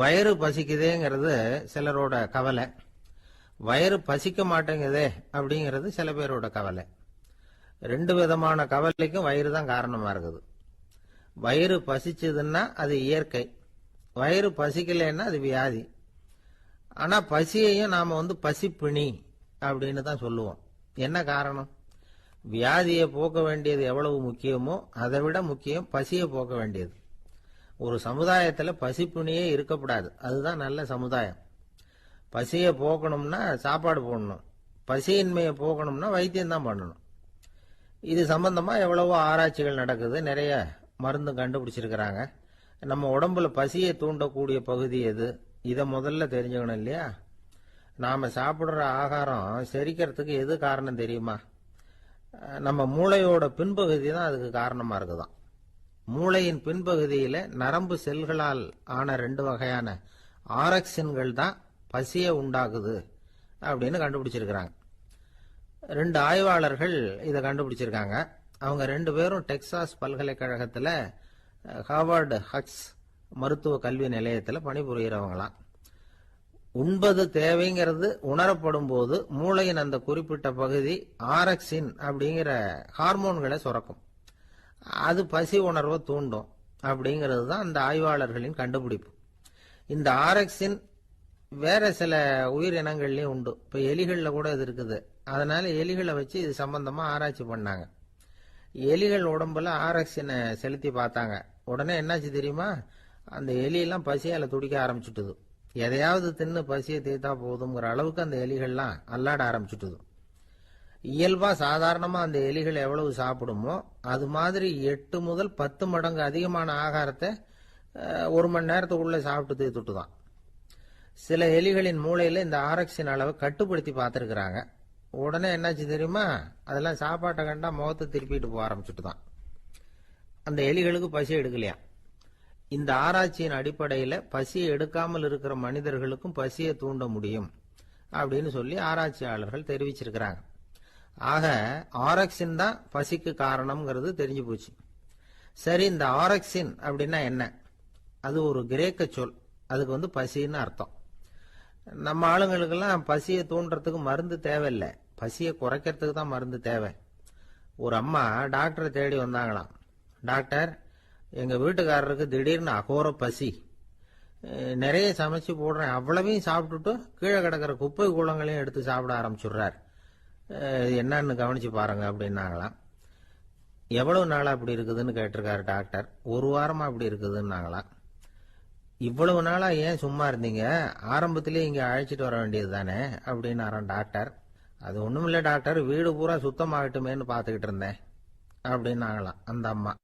வயிறு பசிக்குதேங்கிறது சிலரோட கவலை. வயிறு பசிக்க மாட்டேங்குதே அப்படிங்கிறது சில பேரோட கவலை. ரெண்டு விதமான கவலைக்கும் வயிறு தான் காரணமாக இருக்குது. வயிறு பசிச்சதுன்னா அது இயற்கை. வயிறு பசிக்கலைன்னா அது வியாதி. ஆனால் பசியையும் நாம் வந்து பசிப்பிணி அப்படின்னு தான் சொல்லுவோம். என்ன காரணம்? வியாதியை போக்க வேண்டியது எவ்வளவு முக்கியமோ அதை விட முக்கியம் பசியை போக்க வேண்டியது. ஒரு சமுதாயத்தில் பசிப்புணியே இருக்கக்கூடாது. அதுதான் நல்ல சமுதாயம். பசியை போக்கணும்னா சாப்பாடு போடணும். பசியின்மையை போக்கணும்னா வைத்தியம் தான் பண்ணணும். இது சம்பந்தமாக எவ்வளவோ ஆராய்ச்சிகள் நடக்குது. நிறைய மருந்து கண்டுபிடிச்சிருக்கிறாங்க. நம்ம உடம்புல பசியை தூண்டக்கூடிய பகுதி எது? இதை முதல்ல தெரிஞ்சுக்கணும் இல்லையா? நாம் சாப்பிட்ற ஆகாரம் செரிக்கிறதுக்கு எது காரணம் தெரியுமா? நம்ம மூளையோட பின்பகுதி தான் அதுக்கு காரணமாக இருக்குதான். மூளையின் பின்பகுதியில நரம்பு செல்களால் ஆன ரெண்டு வகையான ஆரக்சின்கள் தான் பசியை உண்டாக்குது அப்படின்னு கண்டுபிடிச்சிருக்கிறாங்க. ரெண்டு ஆய்வாளர்கள் இதை கண்டுபிடிச்சிருக்காங்க. அவங்க ரெண்டு பேரும் டெக்சாஸ் பல்கலைக்கழகத்தில் அஹ், ஹார்வர்டு ஹக்ஸ் மருத்துவ கல்வி நிலையத்தில் பணிபுரிகிறவங்களாம் உண்பது தேவைங்கிறது உணரப்படும் போது மூளையின் அந்த குறிப்பிட்ட பகுதி ஆரக்சின் அப்படிங்கிற ஹார்மோன்களை சுரக்கும். அது பசி உணர்வை தூண்டும். அப்படிங்கிறது தான் அந்த ஆய்வாளர்களின் கண்டுபிடிப்பு. இந்த ஆரக்சின் வேற சில உயிரினங்கள்லேயும் உண்டு. இப்போ எலிகளில் கூட இது இருக்குது. அதனால எலிகளை வச்சு இது சம்பந்தமாக ஆராய்ச்சி பண்ணாங்க. எலிகள் உடம்புல ஆரக்சினை செலுத்தி பார்த்தாங்க. உடனே என்னாச்சு தெரியுமா? அந்த எலியெல்லாம் பசியால் துடிக்க ஆரம்பிச்சுட்டுது. எதையாவது தின்னு பசியை தீர்த்தா போதுங்கிற அளவுக்கு அந்த எலிகள்லாம் அல்லாட ஆரம்பிச்சுட்டுது. இயல்பாக சாதாரணமாக அந்த எலிகள் எவ்வளவு சாப்பிடுமோ அது மாதிரி எட்டு முதல் பத்து மடங்கு அதிகமான ஆகாரத்தை ஒரு மணி நேரத்துக்குள்ளே சாப்பிட்டு தீர்த்துட்டு தான் சில எலிகளின் மூளையில் இந்த ஆரக்சின் அளவை கட்டுப்படுத்தி பார்த்துருக்குறாங்க. உடனே என்னாச்சு தெரியுமா? அதெல்லாம் சாப்பாட்டை கண்டா முகத்தை திருப்பிட்டு போக ஆரம்பிச்சுட்டு தான் அந்த எலிகளுக்கு பசி எடுக்கலையா? இந்த ஆராய்ச்சியின் அடிப்படையில் பசியை எடுக்காமல் இருக்கிற மனிதர்களுக்கும் பசியை தூண்ட முடியும் அப்படின்னு சொல்லி ஆராய்ச்சியாளர்கள் தெரிவிச்சிருக்கிறாங்க. ஆக ஆரக்சின் தான் பசிக்கு காரணம்ங்கிறது தெரிஞ்சு போச்சு. சரி இந்த ஆரக்சின் அப்படின்னா என்ன? அது ஒரு கிரேக்க சொல். அதுக்கு வந்து பசின்னு அர்த்தம். நம்ம ஆளுங்களுக்கெல்லாம் பசியை தூண்டுறதுக்கு மருந்து தேவையில்லை. பசியை குறைக்கிறதுக்கு தான் மருந்து தேவை. ஒரு அம்மா டாக்டரை தேடி வந்தாங்களாம். டாக்டர் எங்கள் வீட்டுக்காரருக்கு திடீர்னு அகோர பசி. நிறைய சமைச்சு போடுறேன். அவ்வளவையும் சாப்பிட்டுட்டு கீழே கிடக்கிற குப்பை கூலங்களையும் எடுத்து சாப்பிட ஆரம்பிச்சுடுறாரு. என்னன்னு கவனிச்சு பாருங்க அப்படின்னாங்களாம். எவ்வளவு நாளாக அப்படி இருக்குதுன்னு கேட்டிருக்காரு டாக்டர். ஒரு வாரமாக அப்படி இருக்குதுன்னாங்களாம். இவ்வளவு நாளாக ஏன் சும்மா இருந்தீங்க? ஆரம்பத்திலே இங்கே அழைச்சிட்டு வர வேண்டியது தானே? அப்படின்னாராம் டாக்டர். அது ஒன்றும் இல்லை டாக்டர் வீடு பூரா சுத்தமாகட்டுமேன்னு பார்த்துக்கிட்டு இருந்தேன். அப்படின்னாங்களாம் அந்த அம்மா.